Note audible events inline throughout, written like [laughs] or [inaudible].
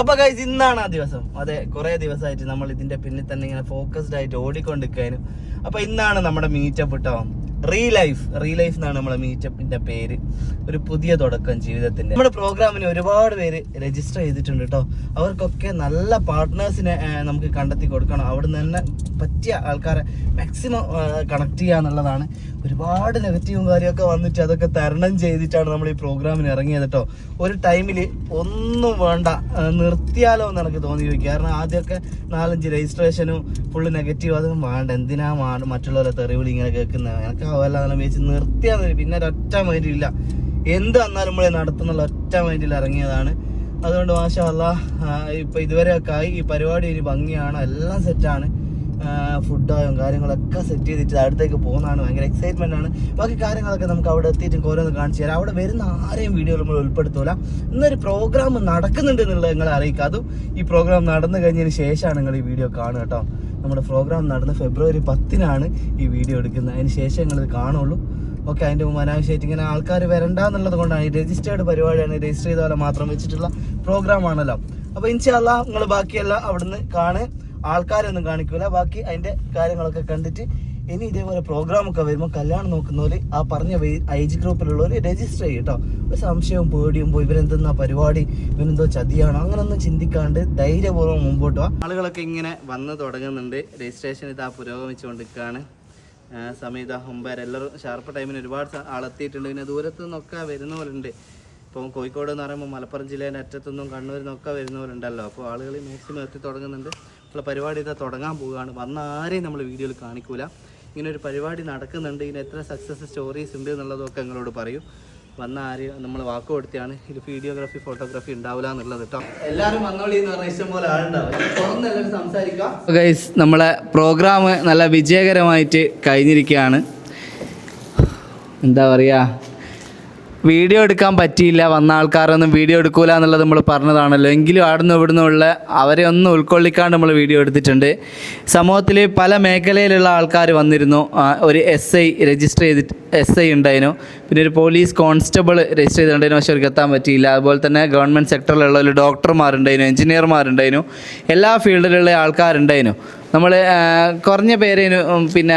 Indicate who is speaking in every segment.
Speaker 1: അപ്പൊ ഗൈസ് ഇന്നാണ് ആ ദിവസം. അതെ കുറെ ദിവസമായിട്ട് നമ്മൾ ഇതിന്റെ പിന്നിൽ തന്നെ ഇങ്ങനെ ഫോക്കസ്ഡ് ആയിട്ട് ഓടിക്കൊണ്ടിരിക്കാനും അപ്പൊ ഇന്നാണ് നമ്മുടെ മീറ്റപ്പ് ഇട്ടോ? റീ ലൈഫ് റീ ലൈഫ് എന്നാണ് നമ്മുടെ മീറ്റപ്പിന്റെ പേര്. ഒരു പുതിയ തുടക്കം ജീവിതത്തിന്റെ. നമ്മുടെ പ്രോഗ്രാമിന് ഒരുപാട് പേര് രജിസ്റ്റർ ചെയ്തിട്ടുണ്ട് കേട്ടോ അവർക്കൊക്കെ നല്ല പാർട്ട്നേഴ്സിനെ നമുക്ക് കണ്ടെത്തി കൊടുക്കണം. അവിടെ നിന്ന് തന്നെ പറ്റിയ ആൾക്കാരെ മാക്സിമം കണക്ട് ചെയ്യുക എന്നുള്ളതാണ്. ഒരുപാട് നെഗറ്റീവും കാര്യമൊക്കെ വന്നിട്ട് അതൊക്കെ തരണം ചെയ്തിട്ടാണ് നമ്മൾ ഈ പ്രോഗ്രാമിന് ഇറങ്ങിയത് കേട്ടോ ഒരു ടൈമിൽ ഒന്നും വേണ്ട നിർത്തിയാലോ എന്ന് എനിക്ക് തോന്നി പോയി കാരണം ആദ്യമൊക്കെ നാലഞ്ച് രജിസ്ട്രേഷനും ഫുള്ള് നെഗറ്റീവ് അതൊന്നും വേണ്ട. എന്തിനാ മറ്റുള്ളവരെ തെറിവിളി ഇങ്ങനെ കേൾക്കുന്നത്? എനിക്ക് അവല്ല വെച്ച് നിർത്തിയാൽ പിന്നെ ഒരൊറ്റ മൈൻഡില്ല എന്ത് വന്നാലും നമ്മളെ നടത്തുന്നുള്ള ഒറ്റ മൈൻഡിൽ ഇറങ്ങിയതാണ്. അതുകൊണ്ട് മാഷാ അല്ല ഇപ്പൊ ഇതുവരെയൊക്കെ ആയി. ഈ പരിപാടി ഒരു ഭംഗിയാണ്. എല്ലാം സെറ്റാണ് ഫുഡായും കാര്യങ്ങളൊക്കെ സെറ്റ് ചെയ്തിട്ട് അടുത്തേക്ക് പോകുന്നതാണ് ഭയങ്കര എക്സൈറ്റ്മെന്റ് ആണ്. ബാക്കി കാര്യങ്ങളൊക്കെ നമുക്ക് അവിടെ എത്തിയിട്ട് ഓരോന്ന് കാണിച്ചു തരാം. അവിടെ വരുന്ന ആരെയും വീഡിയോ നമ്മൾ ഉൾപ്പെടുത്തൂല. ഇന്നൊരു പ്രോഗ്രാം നടക്കുന്നുണ്ട് എന്നുള്ളത് നിങ്ങളെ അറിയിക്കുക അതും ഈ പ്രോഗ്രാം നടന്നു കഴിഞ്ഞതിന് ശേഷമാണ് നിങ്ങൾ ഈ വീഡിയോ കാണുക കേട്ടോ. നമ്മുടെ പ്രോഗ്രാം നടന്ന് ഫെബ്രുവരി പത്തിനാണ് ഈ വീഡിയോ എടുക്കുന്നത്. അതിന് ശേഷം നിങ്ങളിത് കാണുള്ളൂ. ഓക്കെ അതിന്റെ മുമ്പ് അനാവശ്യമായിട്ട് ഇങ്ങനെ ആൾക്കാർ വരണ്ട എന്നുള്ളത് കൊണ്ടാണ് ഈ രജിസ്റ്റേർഡ് പരിപാടിയാണ് രജിസ്റ്റർ ചെയ്ത പോലെ മാത്രം വെച്ചിട്ടുള്ള പ്രോഗ്രാം ആണല്ലോ. അപ്പോൾ ഇൻഷാല്ല നിങ്ങൾ ബാക്കിയെല്ലാം അവിടുന്ന് കാണ് ആൾക്കാരൊന്നും കാണിക്കൂല. ബാക്കി അതിന്റെ കാര്യങ്ങളൊക്കെ കണ്ടിട്ട് ഇനി ഇതേപോലെ പ്രോഗ്രാമൊക്കെ വരുമ്പോൾ കല്യാണം നോക്കുന്നവര് ആ പറഞ്ഞ ഏജ് ഗ്രൂപ്പിലുള്ളവര് രജിസ്റ്റർ ചെയ്യും കേട്ടോ ഒരു സംശയവും പേടിയും പോയി. ഇവരെന്തെന്നാ പരിപാടി? ഇവരെന്തോ ചതിയാണോ. അങ്ങനൊന്നും ചിന്തിക്കാണ്ട് ധൈര്യപൂർവം മുമ്പോട്ട് പോവാം ആളുകളൊക്കെ ഇങ്ങനെ വന്ന് തുടങ്ങുന്നുണ്ട്. രജിസ്ട്രേഷൻ ഇതാ പുരോഗമിച്ചുകൊണ്ടിരിക്കുകയാണ് സമീത ഒമ്പതര. എല്ലാവരും ഷാർപ്പ് ടൈമിന് ഒരുപാട് ആളെത്തിയിട്ടുണ്ട്. പിന്നെ ദൂരത്തു നിന്നൊക്കെ വരുന്ന പോലെ ഉണ്ട് ഇപ്പം കോഴിക്കോട് എന്ന് പറയുമ്പോൾ മലപ്പുറം ജില്ലയിലെ അറ്റത്തുനിന്നും കണ്ണൂരിൽ നിന്നൊക്കെ വരുന്നവരുണ്ടല്ലോ. അപ്പോൾ ആളുകൾ മാക്സിമം എത്തി തുടങ്ങുന്നുണ്ട്. ഉള്ള പരിപാടി ഇതാ തുടങ്ങാൻ പോവുകയാണ്. വന്ന ആരെയും നമ്മൾ വീഡിയോയിൽ കാണിക്കൂല. ഇങ്ങനെ ഒരു പരിപാടി നടക്കുന്നുണ്ട്. ഇതിന് എത്ര സക്സസ് സ്റ്റോറീസ് ഉണ്ട് എന്നുള്ളതൊക്കെ നിങ്ങളോട് പറയും. വന്ന ആരെയും നമ്മൾ വാക്ക് കൊടുത്തിയാണ്. ഇത് വീഡിയോഗ്രാഫി ഫോട്ടോഗ്രാഫി ഉണ്ടാവില്ല എന്നുള്ളത് കേട്ടോ എല്ലാവരും വന്നോളി എന്ന് പറഞ്ഞാൽ ഇഷ്ടം പോലെ ആളുണ്ടാവും. സംസാരിക്കാം. ഗൈസ് നമ്മളെ പ്രോഗ്രാം നല്ല വിജയകരമായിട്ട് കഴിഞ്ഞിരിക്കുകയാണ്. എന്താ പറയുക വീഡിയോ എടുക്കാൻ പറ്റിയില്ല വന്ന ആൾക്കാരൊന്നും വീഡിയോ എടുക്കൂല എന്നുള്ളത് നമ്മൾ പറഞ്ഞതാണല്ലോ. എങ്കിലും അവിടുന്ന് ഇവിടുന്ന് ഉള്ള അവരെ ഒന്നും ഉൾക്കൊള്ളിക്കാണ്ട് നമ്മൾ വീഡിയോ എടുത്തിട്ടുണ്ട്. സമൂഹത്തിൽ പല മേഖലയിലുള്ള ആൾക്കാർ വന്നിരുന്നു. ഒരു എസ് ഐ രജിസ്റ്റർ ചെയ്തിട്ട് എസ് ഐ ഉണ്ടായിരുന്നു. പിന്നെ ഒരു പോലീസ് കോൺസ്റ്റബിൾ രജിസ്റ്റർ ചെയ്തിട്ടുണ്ടായിരുന്നു. പക്ഷെ അവർക്ക് എത്താൻ പറ്റിയില്ല. അതുപോലെ തന്നെ ഗവൺമെന്റ് സെക്ടറിലുള്ള ഒരു ഡോക്ടർമാരുണ്ടായിരുന്നു എഞ്ചിനീയർമാരുണ്ടായിരുന്നു എല്ലാ ഫീൽഡിലുള്ള ആൾക്കാരുണ്ടായിരുന്നു. നമ്മൾ കുറഞ്ഞ പേരേന് പിന്നെ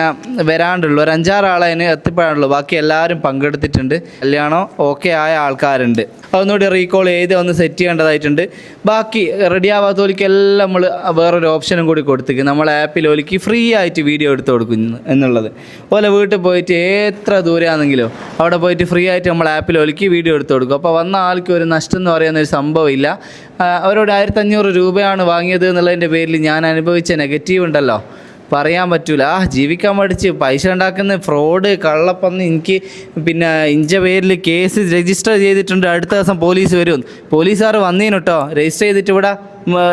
Speaker 1: വരാണ്ടുള്ളൂ. ഒരു അഞ്ചാറ് ആളതിന് എത്തിപ്പെടാനുള്ളൂ. ബാക്കി എല്ലാവരും പങ്കെടുത്തിട്ടുണ്ട്. കല്യാണം ഓക്കെ ആയ ആൾക്കാരുണ്ട്. അതൊന്നുകൂടി റീകോൾ ചെയ്ത് ഒന്ന് സെറ്റ് ചെയ്യേണ്ടതായിട്ടുണ്ട്. ബാക്കി റെഡി ആവാത്തവർക്ക് എല്ലാം നമ്മൾ വേറൊരു ഓപ്ഷനും കൂടി കൊടുത്തേക്ക്. നമ്മൾ ആപ്പിൽ ഒലിക്ക് ഫ്രീ ആയിട്ട് വീഡിയോ എടുത്ത് കൊടുക്കും എന്നുള്ളത്. അതുപോലെ വീട്ടിൽ പോയിട്ട് എത്ര ദൂരമാണെങ്കിലും അവിടെ പോയിട്ട് ഫ്രീ ആയിട്ട് നമ്മൾ ആപ്പിൽ ഒലിക്ക് വീഡിയോ എടുത്ത് കൊടുക്കും. അപ്പോൾ വന്ന ആൾക്ക് ഒരു നഷ്ടം എന്ന് പറയുന്ന ഒരു സംഭവമില്ല അവരോട് ആയിരത്തഞ്ഞൂറ് രൂപയാണ് വാങ്ങിയത് എന്നുള്ളതിന്റെ പേരിൽ ഞാൻ അനുഭവിച്ച നെഗറ്റീവ് ഉണ്ടല്ലോ. പറയാൻ പറ്റൂല. ആ ജീവിക്കാൻ പഠിച്ച് പൈസ ഉണ്ടാക്കുന്ന ഫ്രോഡ് കള്ളപ്പന്ന് എനിക്ക് പിന്നെ ഇഞ്ച പേരിൽ കേസ് രജിസ്റ്റർ ചെയ്തിട്ടുണ്ട്. അടുത്ത ദിവസം പോലീസ് വരും. പോലീസുകാർ വന്നീന് രജിസ്റ്റർ ചെയ്തിട്ട് ഇവിടെ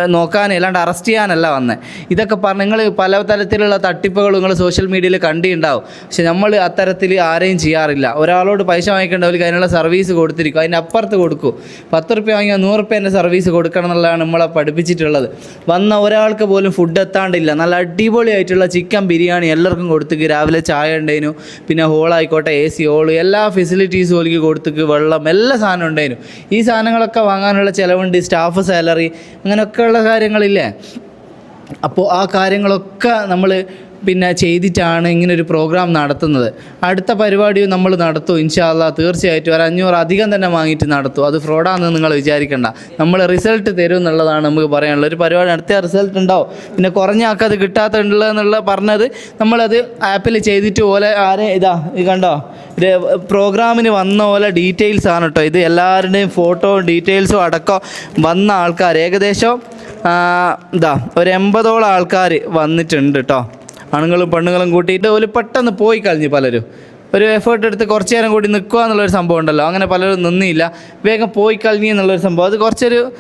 Speaker 1: നോക്കാൻ അല്ലാണ്ട് അറസ്റ്റ് ചെയ്യാനല്ല വന്നത് ഇതൊക്കെ പറഞ്ഞ് നിങ്ങൾ പല തരത്തിലുള്ള തട്ടിപ്പുകൾ നിങ്ങൾ സോഷ്യൽ മീഡിയയിൽ കണ്ടിട്ടുണ്ടാവും പക്ഷെ നമ്മൾ അത്തരത്തിൽ ആരെയും ചെയ്യാറില്ല. ഒരാളോട് പൈസ വാങ്ങിക്കേണ്ടവർക്ക് അതിനുള്ള സർവീസ് കൊടുത്തിരിക്കും. അതിന്റെ അപ്പുറത്ത് കൊടുക്കും. പത്ത് റുപ്യ വാങ്ങിയാൽ നൂറ് റുപ്യേന്റെ സർവീസ് കൊടുക്കണം എന്നുള്ളതാണ് നമ്മളെ പഠിപ്പിച്ചിട്ടുള്ളത്. വന്ന ഒരാൾക്ക് പോലും ഫുഡ് എത്താണ്ടില്ല. നല്ല അടിപൊളിയായിട്ടുള്ള ചിക്കൻ ബിരിയാണി എല്ലാവർക്കും കൊടുത്തേക്ക് രാവിലെ ചായ ഉണ്ടേനു. പിന്നെ ഹോളായിക്കോട്ടെ എ സി ഹോൾ എല്ലാ ഫെസിലിറ്റീസും ഒലിക്ക് കൊടുത്തേക്ക് വെള്ളം എല്ലാ സാധനം ഉണ്ടായിരുന്നു ഈ സാധനങ്ങളൊക്കെ വാങ്ങാനുള്ള ചിലവുണ്ട്. സ്റ്റാഫ് സാലറി അങ്ങനെയൊക്കെയുള്ള കാര്യങ്ങളില്ലേ? അപ്പോൾ ആ കാര്യങ്ങളൊക്കെ നമ്മൾ പിന്നെ ചെയ്തിട്ടാണ് ഇങ്ങനെ ഒരു പ്രോഗ്രാം നടത്തുന്നത്. അടുത്ത പരിപാടിയും നമ്മൾ നടത്തും ഇൻഷാല്ല തീർച്ചയായിട്ടും ഒരു അഞ്ഞൂറ് അധികം തന്നെ വാങ്ങിയിട്ട് നടത്തും. അത് ഫ്രോഡാണെന്ന് നിങ്ങൾ വിചാരിക്കേണ്ട. നമ്മൾ റിസൾട്ട് തരും എന്നുള്ളതാണ് നമുക്ക് പറയാനുള്ളത്. ഒരു പരിപാടി നടത്തിയ റിസൾട്ട് ഉണ്ടാവും. പിന്നെ കുറഞ്ഞ ആൾക്ക് അത് കിട്ടാത്തുണ്ടല്ലോ എന്നുള്ള പറഞ്ഞത് നമ്മളത് ആപ്പിൽ ചെയ്തിട്ട് പോലെ ആരെ ഇതാ ഇത് കണ്ടോ? ഇത് പ്രോഗ്രാമിന് വന്ന പോലെ ഡീറ്റെയിൽസ് ആണ് കേട്ടോ ഇത് എല്ലാവരുടെയും ഫോട്ടോ ഡീറ്റെയിൽസും അടക്കം വന്ന ആൾക്കാർ. ഏകദേശം ഇതാ ഒരു എൺപതോളം ആൾക്കാർ വന്നിട്ടുണ്ട് കേട്ടോ ആണുങ്ങളും പെണ്ണുങ്ങളും കൂട്ടിയിട്ട് ഒരു പെട്ടെന്ന് പോയി കളഞ്ഞു പലരും. ഒരു എഫേർട്ട് എടുത്ത് കുറച്ച് നേരം കൂടി നിൽക്കുക എന്നുള്ളൊരു സംഭവം ഉണ്ടല്ലോ. അങ്ങനെ പലരും നിന്നില്ല. വേഗം പോയി കളഞ്ഞു എന്നുള്ളൊരു സംഭവം. അത് കുറച്ചൊരു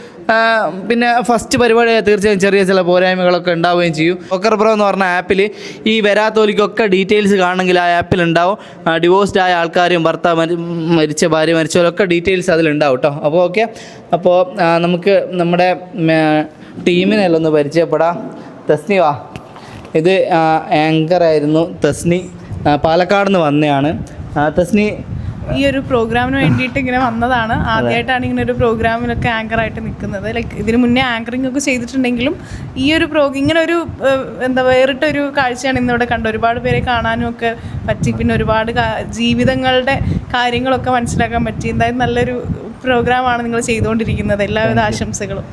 Speaker 1: പിന്നെ ഫസ്റ്റ് പരിപാടി തീർച്ചയായും ചെറിയ ചില പോരായ്മകളൊക്കെ ഉണ്ടാവുകയും ചെയ്യും. ഒക്കർ പ്രോ എന്ന് പറഞ്ഞ ആപ്പിൽ ഈ വരാത്തോലിക്കൊക്കെ ഡീറ്റെയിൽസ് കാണണമെങ്കിൽ ആ ആപ്പിൽ ഉണ്ടാവും. ഡിവോഴ്സ്ഡ് ആയ ആൾക്കാരും ഭർത്താവ് മരി- മരിച്ച ഭാര്യ മരിച്ചവരൊക്കെ ഡീറ്റെയിൽസ് അതിലുണ്ടാവും കേട്ടോ അപ്പോൾ ഓക്കെ അപ്പോൾ നമുക്ക് നമ്മുടെ ടീമിനെല്ലാം ഒന്ന് പരിചയപ്പെടാം. തസ്നി വാ ആങ്കർ ആയിരുന്നു തസ്നി പാലക്കാട് നിന്ന് വന്നയാണ്. തസ്നി
Speaker 2: ഈ ഒരു പ്രോഗ്രാമിന് വേണ്ടിയിട്ട് ഇങ്ങനെ വന്നതാണ്. ആദ്യമായിട്ടാണ് ഇങ്ങനെ ഒരു പ്രോഗ്രാമിലൊക്കെ ആങ്കർ ആയിട്ട് നിൽക്കുന്നത്. ലൈക്ക് ഇതിന് മുന്നേ ആങ്കറിംഗ് ഒക്കെ ചെയ്തിട്ടുണ്ടെങ്കിലും ഈ ഒരു പ്രോ ഇങ്ങനെ ഒരു എന്താ എന്താ വേറിട്ടൊരു കാഴ്ചയാണ് ഇന്നിവിടെ കണ്ടത്. ഒരുപാട് പേരെ കാണാനും ഒക്കെ പറ്റി. പിന്നെ ഒരുപാട് ജീവിതങ്ങളുടെ കാര്യങ്ങളൊക്കെ മനസ്സിലാക്കാൻ പറ്റി. എന്തായാലും നല്ലൊരു പ്രോഗ്രാമാണ് നിങ്ങൾ ചെയ്തുകൊണ്ടിരിക്കുന്നത്. എല്ലാവിധ ആശംസകളും.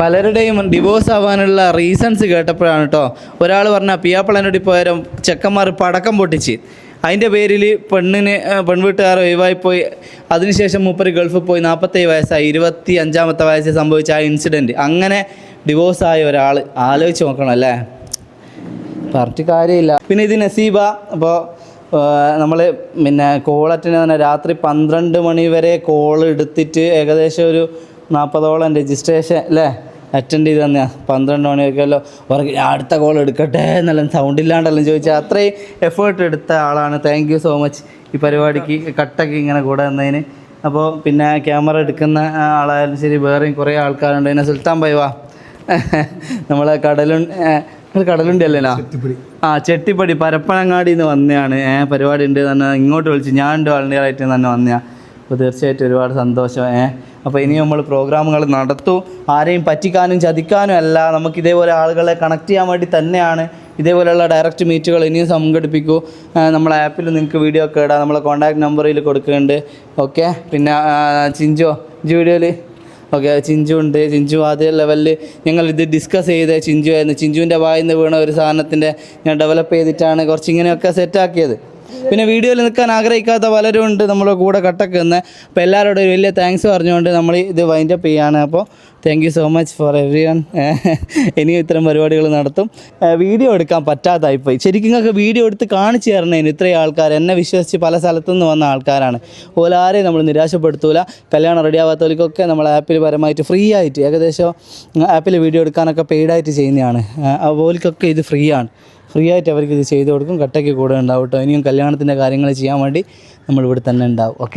Speaker 1: പലരുടെയും ഡിവോഴ്സ് ആവാനുള്ള റീസൺസ് കേട്ടപ്പോഴാണ് കേട്ടോ ഒരാൾ പറഞ്ഞ പിയാപ്പിളനോടി പോയാലും ചെക്കന്മാർ പടക്കം പൊട്ടിച്ച്. അതിന്റെ പേരിൽ പെണ്ണിന് പെൺവീട്ടുകാർ ഒഴിവായിപ്പോയി അതിനുശേഷം മൂപ്പര് ഗൾഫിൽ പോയി. നാൽപ്പത്തേഴ് വയസ്സായി. ഇരുപത്തി അഞ്ചാമത്തെ വയസ്സിൽ സംഭവിച്ച ആ ഇൻസിഡന്റ് അങ്ങനെ ഡിവോഴ്സ് ആയ ഒരാൾ ആലോചിച്ച് നോക്കണം അല്ലേ? പറഞ്ഞിട്ട് കാര്യമില്ല. പിന്നെ ഇത് നസീബ. അപ്പോൾ നമ്മൾ പിന്നെ അറ്റൻഡ് തന്നെ രാത്രി പന്ത്രണ്ട് മണി വരെ കോൾ എടുത്തിട്ട് ഏകദേശം ഒരു നാൽപ്പതോളം രജിസ്ട്രേഷൻ അല്ലേ? അറ്റൻഡ് ചെയ്ത് തന്നെയാ. പന്ത്രണ്ട് മണിയൊക്കെയല്ലോ ഉറങ്ങി അടുത്ത കോൾ എടുക്കട്ടെ എന്നല്ല സൗണ്ട് ഇല്ലാണ്ടല്ലോ ചോദിച്ചാൽ അത്രയും എഫേർട്ട് എടുത്ത ആളാണ്. താങ്ക് യു സോ മച്ച് ഈ പരിപാടിക്ക് കട്ടൊക്കെ ഇങ്ങനെ കൂടെ വന്നതിന് അപ്പോൾ പിന്നെ ക്യാമറ എടുക്കുന്ന ആളായാലും ശരി വേറെയും കുറേ ആൾക്കാരുണ്ട്. പിന്നെ സുൽത്താൻ ബൈവാ [laughs] നമ്മളെ കടലുണ്ട് കടലുണ്ടി അല്ലേനാ ആ ചെട്ടിപ്പടി. പരപ്പനങ്ങാടി നിന്ന് വന്നതാണ് ഏഹ് പരിപാടി ഉണ്ട് തന്നെ ഇങ്ങോട്ട് വിളിച്ച് ഞാൻ ഉണ്ട് വളണ്ടിയറായിട്ട് തന്നെ വന്നയാ. അപ്പോൾ തീർച്ചയായിട്ടും ഒരുപാട് സന്തോഷം. ഏഹ് അപ്പോൾ ഇനി നമ്മൾ പ്രോഗ്രാമുകൾ നടത്തും. ആരെയും പറ്റിക്കാനും ചതിക്കാനും അല്ല നമുക്ക് ഇതേപോലെ ആളുകളെ കണക്ട് ചെയ്യാൻ വേണ്ടി തന്നെയാണ്. ഇതേപോലെയുള്ള ഡയറക്റ്റ് മീറ്റുകൾ ഇനിയും സംഘടിപ്പിക്കൂ. നമ്മളെ ആപ്പിൽ നിങ്ങൾക്ക് വീഡിയോ ഒക്കെ ഇടാം. നമ്മളെ കോൺടാക്ട് നമ്പറിൽ കൊടുക്കുന്നുണ്ട്. ഓക്കെ പിന്നെ ചിഞ്ചോ വീഡിയോയിൽ ഓക്കെ ചിഞ്ചു ഉണ്ട്. ചിഞ്ചു ആദ്യ ലെവലിൽ ഞങ്ങൾ ഇത് ഡിസ്കസ് ചെയ്ത് ചിഞ്ചു ആയിരുന്നു ചിഞ്ചുവിന്റെ വായിന്ന് വീണ ഒരു സാധനത്തിന്റെ ഞാൻ ഡെവലപ്പ് ചെയ്തിട്ടാണ് കുറച്ച് ഇങ്ങനെയൊക്കെ സെറ്റാക്കിയത് പിന്നെ വീഡിയോയിൽ നിൽക്കാൻ ആഗ്രഹിക്കാത്ത പലരും ഉണ്ട് നമ്മുടെ കൂടെ കട്ടക്ക് നിന്ന്. അപ്പോൾ എല്ലാവരോടും ഒരു വലിയ താങ്ക്സ് പറഞ്ഞുകൊണ്ട് നമ്മൾ ഇത് വൈൻഡ് അപ്പ് ചെയ്യാണ്. അപ്പോൾ thank you so much for everyone ഇനിയും ഇത്തരം പരിപാടികൾ നടത്തും. വീഡിയോ എടുക്കാൻ പറ്റാതായിപ്പോയി ശരിക്കും നിങ്ങൾക്ക് വീഡിയോ എടുത്ത് കാണിച്ചു തരണേന് ഇത്രയും ആൾക്കാർ. എന്നെ വിശ്വസിച്ച് പല സ്ഥലത്തു നിന്ന് വന്ന ആൾക്കാരാണ്. ഓലാരെയും നമ്മൾ നിരാശപ്പെടുത്തൂല. കല്യാണം റെഡി ആവാത്തവർക്കൊക്കെ നമ്മൾ ആപ്പിൽ പരമായിട്ട് ഫ്രീ ആയിട്ട് ഏകദേശം ആപ്പിൽ വീഡിയോ എടുക്കാനൊക്കെ പെയ്ഡായിട്ട് ചെയ്യുന്നതാണ്. അതുപോലൊക്കെ ഇത് ഫ്രീ ആണ്. ഫ്രീ ആയിട്ട് അവർക്ക് ഇത് ചെയ്തു കൊടുക്കും കട്ടയ്ക്ക് കൂടെ ഉണ്ടാവും കേട്ടോ. ഇനിയും കല്യാണത്തിന്റെ കാര്യങ്ങൾ ചെയ്യാൻ വേണ്ടി നമ്മൾ ഇവിടെ തന്നെ ഉണ്ടാവും. ഓക്കെ